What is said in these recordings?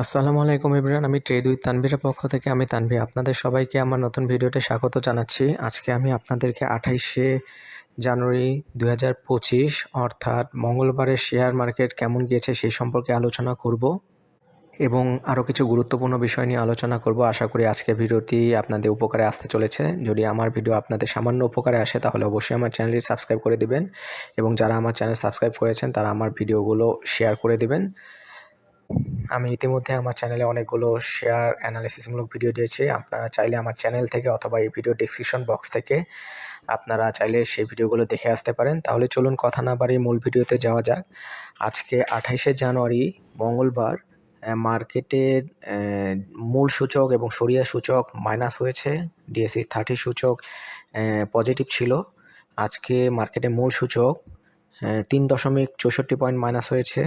আসসালামু আলাইকুম ইবরান আমি ট্রেড উইথ তানভীরের পক্ষ থেকে আমি তানভীর। আপনাদের সবাইকে আমার নতুন ভিডিওতে স্বাগত জানাচ্ছি। আজকে আমি আপনাদেরকে আঠাইশে জানুয়ারি দুই হাজার পঁচিশ, অর্থাৎ মঙ্গলবারের শেয়ার মার্কেট কেমন গিয়েছে সেই সম্পর্কে আলোচনা করব এবং আরও কিছু গুরুত্বপূর্ণ বিষয় নিয়ে আলোচনা করব। আশা করি আজকের ভিডিওটি আপনাদের উপকারে আসতে চলেছে। যদি আমার ভিডিও আপনাদের সামান্য উপকারে আসে, তাহলে অবশ্যই আমার চ্যানেলটি সাবস্ক্রাইব করে দিবেন এবং যারা আমার চ্যানেল সাবস্ক্রাইব করেছেন, তারা আমার ভিডিওগুলো শেয়ার করে দিবেন। আমি ইতিমধ্যে আমার চ্যানেলে অনেকগুলো শেয়ার অ্যানালিসিসমূলক ভিডিও দিয়েছি। আপনারা চাইলে আমার চ্যানেল থেকে অথবা এই ভিডিও ডিসক্রিপশন বক্স থেকে আপনারা চাইলে সেই ভিডিওগুলো দেখে আসতে পারেন। তাহলে চলুন কথা না বাড়িয়ে মূল ভিডিওতে যাওয়া যাক। আজকে আঠাইশে জানুয়ারি, মঙ্গলবার মার্কেটের মূল সূচক এবং সরিয়া সূচক মাইনাস হয়েছে। ডিএসসি থার্টি সূচক পজিটিভ ছিল। আজকে মার্কেটে মূল সূচক তিন দশমিক চৌষট্টি পয়েন্ট মাইনাস হয়েছে।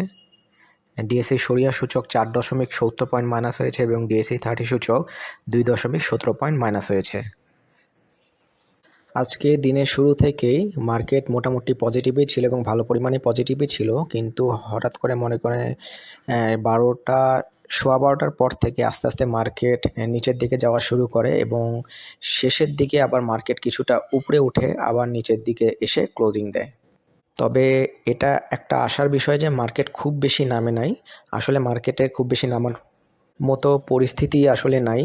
ডিএসসি সরিয়া সূচক চার দশমিক সত্তর পয়েন্ট মাইনাস হয়েছে এবং ডিএসসি থার্টি সূচক দুই দশমিক সতেরো পয়েন্ট মাইনাস হয়েছে। আজকে দিনের শুরু থেকেই মার্কেট মোটামুটি পজিটিভই ছিল এবং ভালো পরিমাণে পজিটিভই ছিল, কিন্তু হঠাৎ করে মনে করে বারোটা, সোয়া বারোটার পর থেকে আস্তে আস্তে মার্কেট নিচের দিকে যাওয়া শুরু করে এবং শেষের দিকে আবার মার্কেট কিছুটা উপরে উঠে আবার নিচের দিকে এসে ক্লোজিং দেয়। তবে এটা একটা আশার বিষয় যে মার্কেট খুব বেশি নামে নাই। আসলে মার্কেটে খুব বেশি নামার মতো পরিস্থিতি আসলে নাই।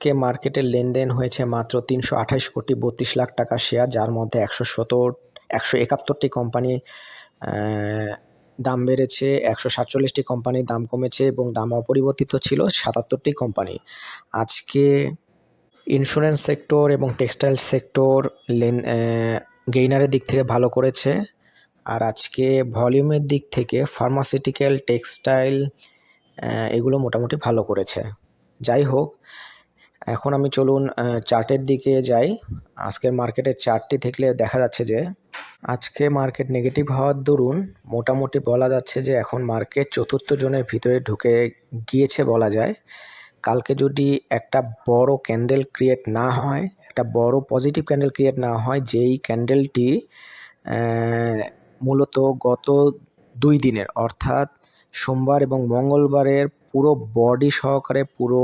কে মার্কেটের লেনদেন হয়েছে মাত্র তিনশো আঠাশ কোটি বত্রিশ লাখ টাকা শেয়ার যার মধ্যে একশো সত্তর, একশো একাত্তরটি কোম্পানি দাম বেড়েছে, একশো সাতচল্লিশটি কোম্পানির দাম কমেছে এবং দাম অপরিবর্তিত ছিল সাতাত্তরটি কোম্পানি আজকে ইন্স্যুরেন্স সেক্টর এবং টেক্সটাইল সেক্টর লেন গেইনারের দিক থেকে ভালো করেছে। আর আজকে ভলিউমের দিক থেকে ফার্মাসিউটিক্যাল, টেক্সটাইল এগুলো মোটামুটি ভালো করেছে। যাই হোক, এখন আমি চলুন চার্টের দিকে যাই। আজকের মার্কেটের চার্টটি দেখলে দেখা যাচ্ছে যে আজকে মার্কেট নেগেটিভ হওয়ার দরুন মোটামুটি বলা যাচ্ছে যে এখন মার্কেট চতুর্থ জনের ভিতরে ঢুকে গিয়েছে বলা যায়। কালকে যদি একটা বড় ক্যান্ডেল ক্রিয়েট না হয়, একটা বড় পজিটিভ ক্যান্ডেল ক্রিয়েট না হয়, যেই ক্যান্ডেলটি মূলত গত দুই দিনের, অর্থাৎ সোমবার এবং মঙ্গলবারের পুরো বডি সহকারে পুরো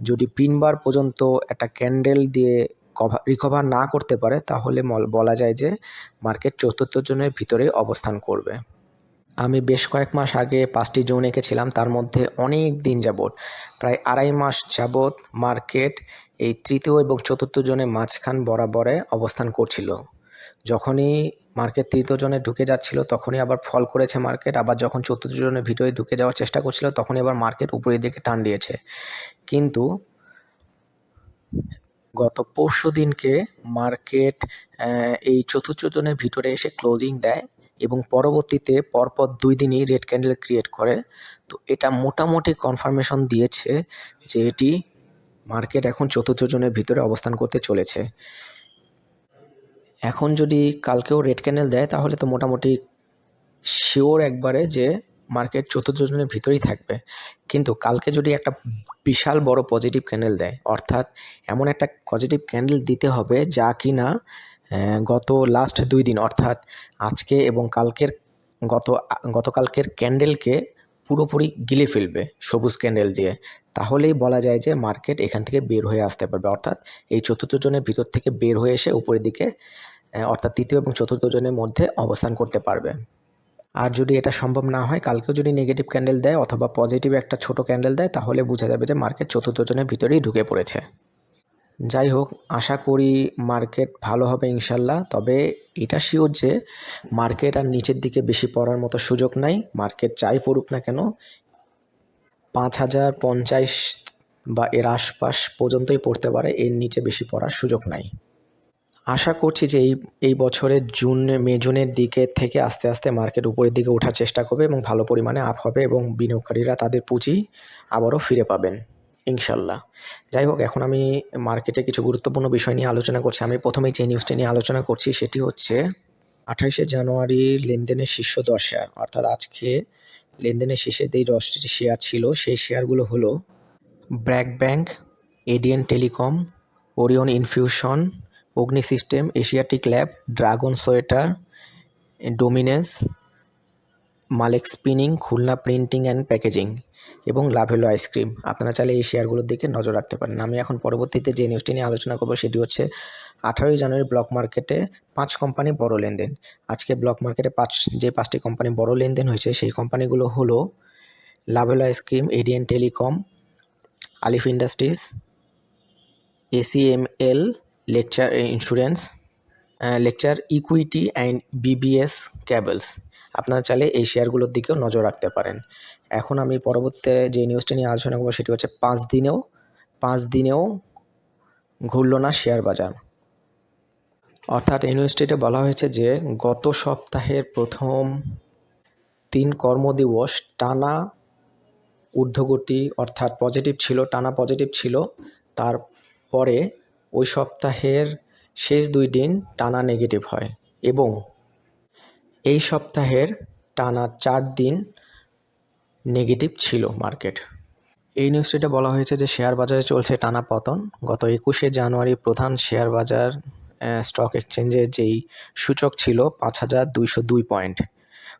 যদি তিনবার পর্যন্ত একটা ক্যান্ডেল দিয়ে কভার রিকভার না করতে পারে, তাহলে বলা যায় যে মার্কেট চতুর্থ জনের ভিতরে অবস্থান করবে। আমি বেশ কয়েক মাস আগে পাঁচটি জোন এঁকেছিলাম, তার মধ্যে অনেক দিন যাবৎ, প্রায় আড়াই মাস যাবৎ মার্কেট এই তৃতীয় এবং চতুর্থ জনের মাঝখান বরাবরে অবস্থান করছিল। যখনই মার্কেট তৃতীয় জনে ঢুকে যাচ্ছিল, তখনই আবার ফল করেছে মার্কেট। আবার যখন চতুর্থ জনের ভিতরে ঢুকে যাওয়ার চেষ্টা করছিল, তখনই আবার মার্কেট উপরের দিকে টান দিয়েছে। কিন্তু গত পরশু দিনকে মার্কেট এই চতুর্থ জনের ভিতরে এসে ক্লোজিং দেয় এবং পরবর্তীতে পরপর দুই দিনই রেড ক্যান্ডেল ক্রিয়েট করে। তো এটা মোটামুটি কনফার্মেশন দিয়েছে যে এটি মার্কেট এখন চতুর্থ জনের ভিতরে অবস্থান করতে চলেছে। এখন যদি কালকেও রেড ক্যান্ডেল দেয়, তাহলে তো মোটামুটি শিওর একবারে যে মার্কেট চতুর্থ জনের ভিতরেই থাকবে। কিন্তু কালকে যদি একটা বিশাল বড় পজিটিভ ক্যান্ডেল দেয়, অর্থাৎ এমন একটা পজিটিভ ক্যান্ডেল দিতে হবে যা কি না গত লাস্ট দুই দিন, অর্থাৎ আজকে এবং কালকের গত, গতকালকের ক্যান্ডেলকে পুরোপুরি গিলে ফেলবে সবুজ ক্যান্ডেল দিয়ে। তাহলেই বলা যায় যে মার্কেট এখান থেকে বের হয়ে আসতে পারবে। অর্থাৎ এই চতুর্থ জনের ভিতর থেকে বের হয়ে এসে উপরের দিকে অর্থাৎ তৃতীয় এবং চতুর্থ জনের মধ্যে অবস্থান করতে পারবে। আর যদি এটা সম্ভব না হয়, কালকেও যদি নেগেটিভ ক্যান্ডেল দেয় অথবা পজিটিভ একটা ছোট ক্যান্ডেল দেয়, তাহলে বোঝা যাবে যে মার্কেট চতুর্থ জনের ভিতরেই ঢুকে পড়েছে। যাই হোক, আশা করি মার্কেট ভালো হবে ইনশাল্লাহ। তবে এটা শিওর যে মার্কেট আর নিচের দিকে বেশি পড়ার মতো সুযোগ নাই। মার্কেট যাই পড়ুক না কেন, পাঁচ হাজার পঞ্চাশ বা এর আশপাশ পর্যন্তই পড়তে পারে, এর নিচে বেশি পড়ার সুযোগ নাই। আশা করছি যে এই এই বছরের জুন, মে, জুনের দিকে থেকে আস্তে আস্তে মার্কেট উপরের দিকে ওঠার চেষ্টা করবে এবং ভালো পরিমাণে আপ হবে এবং বিনিয়োগকারীরা তাদের পুঁজি আবারও ফিরে পাবেন। ইনশাল্লাহ। যাই হোক, এখন আমি মার্কেটে কিছু গুরুত্বপূর্ণ বিষয় নিয়ে আলোচনা করছি। আমি প্রথমেই যে নিউজটি নিয়ে আলোচনা করছি, সেটি হচ্ছে আঠাইশে জানুয়ারি লেনদেনের শীর্ষ দশ শেয়ার অর্থাৎ আজকে লেনদেনের শেষে যেই দশটি শেয়ার ছিল, সেই শেয়ারগুলো হলো BRAC bank, ADN telecom, Orion infusion, Agni system, Asiatic lab, Dragon sweater, dominance Malek spinning, Khulna printing and packaging এবং লাভেলো আইসক্রিম। আপনারা চাইলে এই শেয়ারগুলোর দিকে নজর রাখতে পারেন। আমি এখন পরবর্তীতে যে নিউজটি নিয়ে আলোচনা করব, সেটি হচ্ছে আঠারোই জানুয়ারি ব্লক মার্কেটে পাঁচ কোম্পানি বড় লেনদেন। আজকে ব্লক মার্কেটে পাঁচ, যে পাঁচটি কোম্পানি বড় লেনদেন হয়েছে, সেই কোম্পানিগুলো হলো Lovello ice cream ADN telecom Alif industries ACML lecture insurance লেকচার ইকুইটি অ্যান্ড বিবিএস ক্যাবলস আপনারা চাইলে এই শেয়ারগুলোর দিকেও নজর রাখতে পারেন। এখন আমি পরবর্তীতে যে নিউজটা নিয়ে আলোচনা করব সেটি হচ্ছে পাঁচ দিনেও পাঁচ দিনেও ঘুরল না শেয়ার বাজার। অর্থাৎ নিউজটিতে বলা হয়েছে যে গত সপ্তাহের প্রথম তিন কর্মদিবস টানা ঊর্ধ্বগতি অর্থাৎ পজিটিভ ছিল, টানা পজিটিভ ছিল। তারপরে ওই সপ্তাহের শেষ দুই দিন টানা নেগেটিভ হয় এবং এই সপ্তাহের টানা চার দিন নেগেটিভ ছিল মার্কেট এই নিউজটিতে বলা হয়েছে যে শেয়ার বাজারে চলছে টানা পতন। গত একুশে জানুয়ারি প্রধান শেয়ার বাজার স্টক এক্সচেঞ্জের যেই সূচক ছিল পাঁচ হাজার দুইশো দুই পয়েন্ট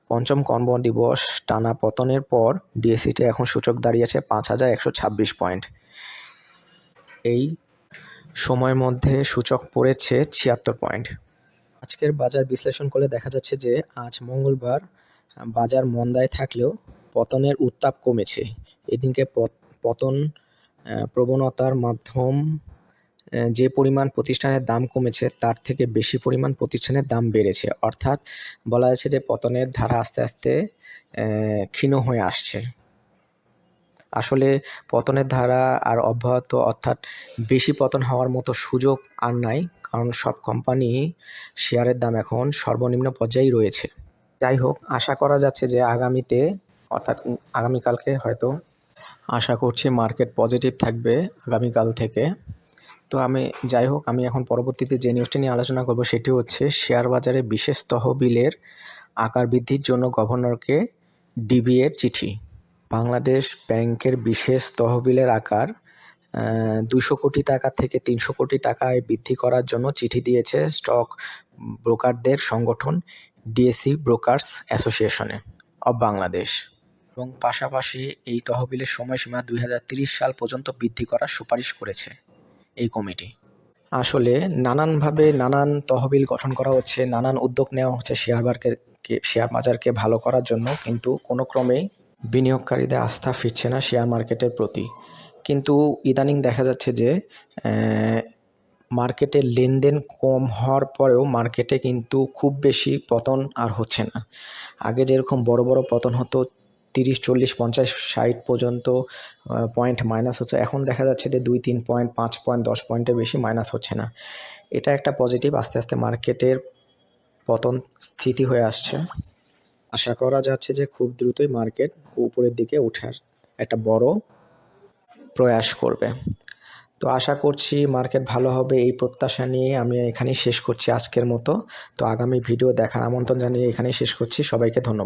পঞ্চম কর্ম দিবস টানা পতনের পর ডিএসিতে এখন সূচক দাঁড়িয়েছে পাঁচ হাজার একশো ছাব্বিশ পয়েন্ট এই সময়ের মধ্যে সূচক পড়েছে ছিয়াত্তর পয়েন্ট আজকের বাজার বিশ্লেষণ করলে দেখা যাচ্ছে যে আজ মঙ্গলবার বাজার মন্দায় থাকলেও পতনের উত্তাপ কমেছে। এদিনকে পতন প্রবণতার মাধ্যম যে পরিমাণ প্রতিষ্ঠানের দাম কমেছে তার থেকে বেশি পরিমাণ প্রতিষ্ঠানের দাম বেড়েছে। অর্থাৎ বলা যাচ্ছে যে পতনের ধারা আস্তে আস্তে ক্ষীণ হয়ে আসছে। আসলে পতনের ধারা আর অব্যাহত অর্থাৎ বেশি পতন হওয়ার মতো সুযোগ আর নাই। কারণ সব কোম্পানি শেয়ারের দাম এখন সর্বনিম্ন পর্যায়েই রয়েছে। যাই হোক আশা করা যাচ্ছে যে আগামীতে, অর্থাৎ আগামীকালকে হয়তো, আশা করছি মার্কেট পজিটিভ থাকবে আগামীকাল থেকে। তো আমি যাই হোক আমি এখন পরবর্তীতে যে নিউজটি নিয়ে আলোচনা করব সেটি হচ্ছে শেয়ার বাজারে বিশেষ তহবিলের আকার বৃদ্ধির জন্য গভর্নরকে ডিবিএর চিঠি। বাংলাদেশ ব্যাংকের বিশেষ তহবিলের আকার দুশো কোটি টাকা থেকে তিনশো কোটি টাকায় বৃদ্ধি করার জন্য চিঠি দিয়েছে স্টক ব্রোকারদের সংগঠন ডিএসসি ব্রোকার্স অ্যাসোসিয়েশনে অব বাংলাদেশ। এবং পাশাপাশি এই তহবিলের সময়সীমা দুই সাল পর্যন্ত বৃদ্ধি করার সুপারিশ করেছে এই কমিটি। আসলে নানানভাবে নানান তহবিল গঠন করা হচ্ছে, নানান উদ্যোগ নেওয়া হচ্ছে শেয়ার বাজারকে শেয়ার বাজারকে ভালো করার জন্য, কিন্তু কোনো ক্রমেই বিনিয়োগকারীদের আস্থা ফিরছে না শেয়ার মার্কেটের প্রতি। কিন্তু ইদানিং দেখা যাচ্ছে যে মার্কেটের লেনদেন কম হওয়ার পরেও মার্কেটে কিন্তু খুব বেশি পতন আর হচ্ছে না। আগে যেরকম বড় বড় পতন হতো তিরিশ, চল্লিশ, পঞ্চাশ, ষাট পর্যন্ত পয়েন্ট মাইনাস হচ্ছে। এখন দেখা যাচ্ছে যে দুই, তিন পয়েন্ট পাঁচ পয়েন্ট দশ পয়েন্টের বেশি মাইনাস হচ্ছে না। এটা একটা পজিটিভ আস্তে আস্তে মার্কেটের পতন স্থিতি হয়ে আসছে। আশা করা যাচ্ছে যে খুব দ্রুতই মার্কেট উপরের দিকে ওঠার একটা বড় প্রয়াস করবে। তো আশা করছি মার্কেট ভালো হবে, এই প্রত্যাশা নিয়ে আমি এখানেই শেষ করছি আজকের মতো। তো আগামী ভিডিও দেখার আমন্ত্রণ জানিয়ে এখানেই শেষ করছি। সবাইকে ধন্যবাদ।